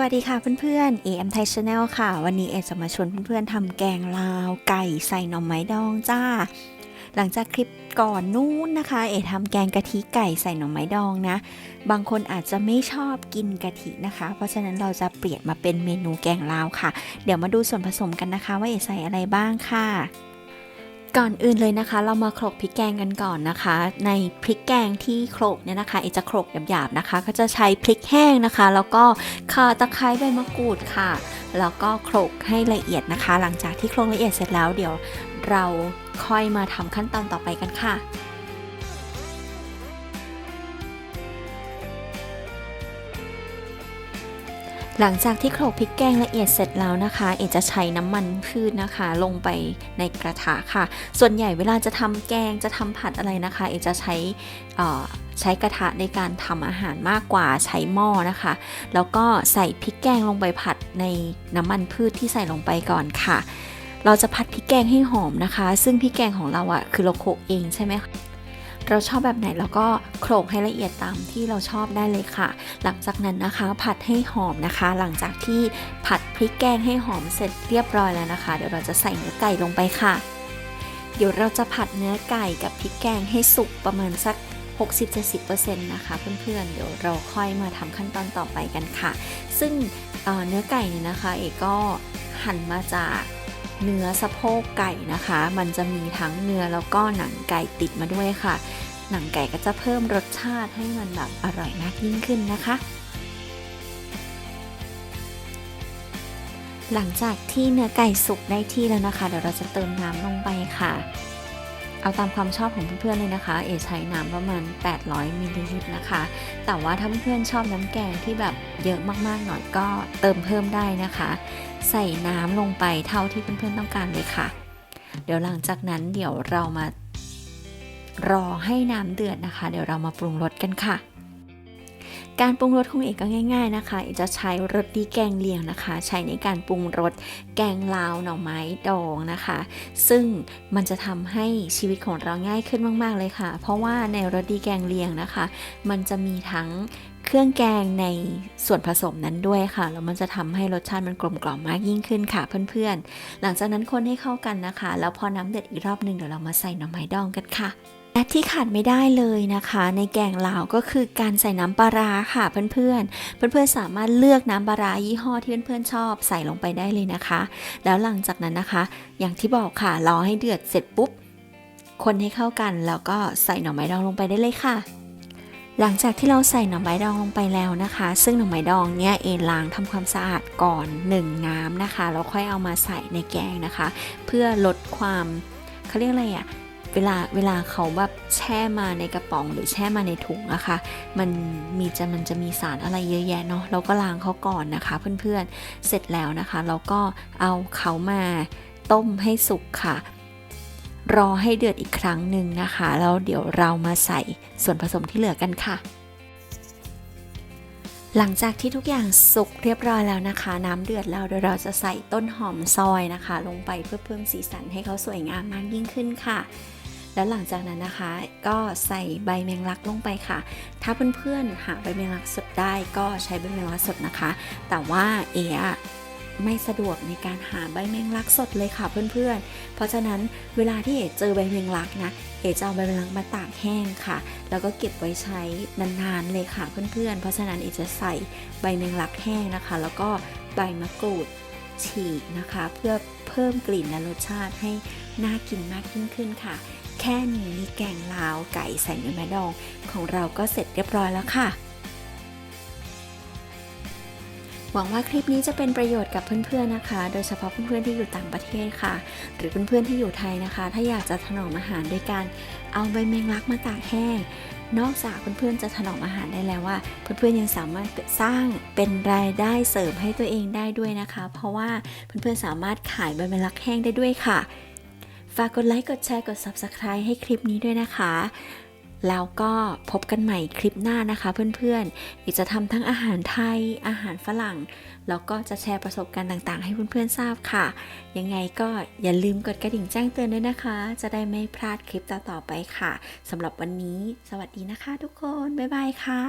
วัสดีค่ะเพื่อนๆ AM Thai Channel ค่ะ วันนี้เอจะมาชวนเพื่อนๆทำแกงลาวไก่ใส่หน่อไม้ดองจ้า หลังจากคลิปก่อนนู้นนะคะ เอทำแกงกะทิไก่ใส่หน่อไม้ดองนะ บางคนอาจจะไม่ชอบกินกะทินะคะ เพราะฉะนั้นเราจะเปลี่ยนมาเป็นเมนูแกงลาวค่ะ เดี๋ยวมาดูส่วนผสมกันนะคะ ว่าเอใส่อะไรบ้างค่ะ ก่อนอื่นเลยนะคะ เรามาโขลกพริกแกงกันก่อนนะคะ ในพริกแกงที่โขลกเนี่ยนะคะเอจะโขลกหยาบๆนะคะ ก็จะใช้พริกแห้งนะคะ แล้วก็ข่าตะไคร้ใบมะกรูดค่ะ แล้วก็โขลกให้ละเอียดนะคะ หลังจากที่โขลกละเอียดเสร็จแล้วเดี๋ยวเราค่อยมาทำขั้นตอนต่อไปกันค่ะ หลังจากที่โขลกพริกแกงละเอียดเสร็จแล้วนะคะ เอจะใช้น้ำมันพืชนะคะ ลงไปในกระทะค่ะ ส่วนใหญ่เวลาจะทำแกงจะทำผัดอะไรนะคะ เอจะใช้ใช้กระทะในการทำอาหารมากกว่าใช้หม้อนะคะ แล้วก็ใส่พริกแกงลงไปผัดในน้ำมันพืชที่ใส่ลงไปก่อนค่ะ เราจะผัดพริกแกงให้หอมนะคะ ซึ่งพริกแกงของเราอะ่ะคือเราโขลกเองใช่ไหมคะ เราชอบแบบไหนเราก็โขลกให้ละเอียดตามที่เราชอบได้เลยค่ะ หลังจากนั้นนะคะ ผัดให้หอมนะคะ หลังจากที่ผัดพริกแกงให้หอมเสร็จเรียบร้อยแล้วนะคะ เดี๋ยวเราจะใส่เนื้อไก่ลงไปค่ะ เดี๋ยวเราจะผัดเนื้อไก่กับพริกแกงให้สุกประมาณสัก60-70%นะคะเพื่อนๆ เดี๋ยวเราค่อยมาทำขั้นตอนต่อไปกันค่ะ ซึ่งเเนื้อไก่เนี่ยนะคะ เอกก็หั่นมาจาก เนื้อสะโพกไก่นะคะ มันจะมีทั้งเนื้อแล้วก็หนังไก่ติดมาด้วยค่ะ หนังไก่ก็จะเพิ่มรสชาติให้มันแบบอร่อยมากยิ่งขึ้นนะคะ หลังจากที่เนื้อไก่สุกได้ที่แล้วนะคะ เดี๋ยวเราจะเติมน้ำลงไปค่ะ เอาตามความชอบของเพื่อนๆเลยนะคะ เอใช้น้ำประมาณ 800มิลลิลิตรนะคะ แต่ว่าถ้าเพื่อนๆชอบน้ำแกงที่แบบเยอะมากๆหน่อยก็เติมเพิ่มได้นะคะ ใส่น้ำลงไปเท่าที่เพื่อนๆต้องการเลยค่ะ เดี๋ยวหลังจากนั้นเดี๋ยวเรามารอให้น้ำเดือดนะคะ เดี๋ยวเรามาปรุงรสกันค่ะ การปรุงรสของเอกก็ง่าย ๆนะคะ เอกจะใช้รสดีแกงเลียงนะคะ ใช้ในการปรุงรสแกงลาวหน่อไม้ดองนะคะ ซึ่งมันจะทำให้ชีวิตของเราง่ายขึ้นมากๆเลยค่ะ เพราะว่าในรสดีแกงเลียงนะคะ มันจะมีทั้งเครื่องแกงในส่วนผสมนั้นด้วยค่ะ แล้วมันจะทำให้รสชาติมันกลมกล่อมมากยิ่งขึ้นค่ะเพื่อนๆ หลังจากนั้นคนให้เข้ากันนะคะ แล้วพอน้ำเดือดอีกรอบหนึ่งเดี๋ยวเรามาใส่หน่อไม้ดองกันค่ะ และที่ขาดไม่ได้เลยนะคะ ในแกงลาวก็คือการใส่น้ำปลาร้าค่ะเพื่อนๆ เพื่อนๆสามารถเลือกน้ำปลาร้ายี่ห้อที่เพื่อนๆชอบใส่ลงไปได้เลยนะคะ แล้วหลังจากนั้นนะคะ อย่างที่บอกค่ะรอให้เดือดเสร็จปุ๊บ คนให้เข้ากันแล้วก็ใส่หน่อไม้ดองลงไปได้เลยค่ะหลังจากที่เราใส่หน่อไม้ดองลงไปแล้วนะคะ ซึ่งหน่อไม้ดองเนี่ยเอล้างทำความสะอาดก่อน 1 น้ำนะคะแล้วค่อยเอามาใส่ในแกงนะคะ เพื่อลดความเขาเรียกอะไรอะ่ะ เวลาเวลาเขาแบบแช่มาในกระป๋องหรือแช่มาในถุงอะคะ่ะมันมีจะมันจะมีสารอะไรเยอะแยะเนาะเราก็ล้างเขาก่อนนะคะ เพื่อนๆเสร็จแล้วนะคะเราก็เอาเขามาต้มให้สุกค่ะ รอให้เดือดอีกครั้งหนึ่งนะคะแล้วเดี๋ยวเรามาใส่ส่วนผสมที่เหลือกันค่ะหลังจากที่ทุกอย่างสุกเรียบร้อยแล้วนะคะ น้ำเดือดแล้วเดี๋ยวเราจะใส่ต้นหอมซอยนะคะ ลงไปเพื่อเพิ่มสีสันให้เขาสวยงามมากยิ่งขึ้นค่ะ แล้วหลังจากนั้นนะคะ ก็ใส่ใบแมงลักลงไปค่ะ ถ้าเพื่อนๆหาใบแมงลักสดได้ก็ใช้ใบแมงลักสดนะคะ แต่ว่าเอะไม่สะดวกในการหาใบแมงลักสดเลยค่ะเพื่อนๆ เพราะฉะนั้นเวลาที่เอ๋เจอใบแมงลักนะ เอ๋จะเอาใบแมงลักมาตากแห้งค่ะ แล้วก็เก็บไว้ใช้นานๆเลยค่ะเพื่อนๆ เพราะฉะนั้นเอ๋จะใส่ใบแมงลักแห้งนะคะ แล้วก็ใบมะกรูดฉีกนะคะ เพื่อเพิ่มกลิ่นและรสชาติให้น่ากินมากยิ่งขึ้นค่ะ แค่นี้แกงลาวไก่ใส่เนื้อแม่ดองของเราก็เสร็จเรียบร้อยแล้วค่ะ หวังว่าคลิปนี้จะเป็นประโยชน์กับเพื่อนๆนะคะ โดยเฉพาะเพื่อนๆที่อยู่ต่างประเทศค่ะ หรือเพื่อนๆที่อยู่ไทยนะคะ ถ้าอยากจะถนอมอาหารโดยการเอาใบแมงลักมาตากแห้งนอกจากเพื่อนๆจะถนอมอาหารได้แล้วว่า เพื่อนๆยังสามารถสร้างเป็นรายได้เสริมให้ตัวเองได้ด้วยนะคะ เพราะว่าเพื่อนๆสามารถขายใบแมงลักแห้งได้ด้วยค่ะ ฝากกดไลค์กดแชร์กด Subscribe ให้คลิปนี้ด้วยนะคะ แล้วก็พบกันใหม่คลิปหน้านะคะเพื่อนๆอีกจะทำทั้งอาหารไทยอาหารฝรั่ง แล้วก็จะแชร์ประสบการณ์ต่างๆ ให้เพื่อนๆทราบค่ะ ยังไงก็อย่าลืมกดกระดิ่งแจ้งเตือนด้วยนะคะ จะได้ไม่พลาดคลิปต่อๆไปค่ะสำหรับวันนี้ สวัสดีนะคะ ทุกคนบ๊ายบายค่ะ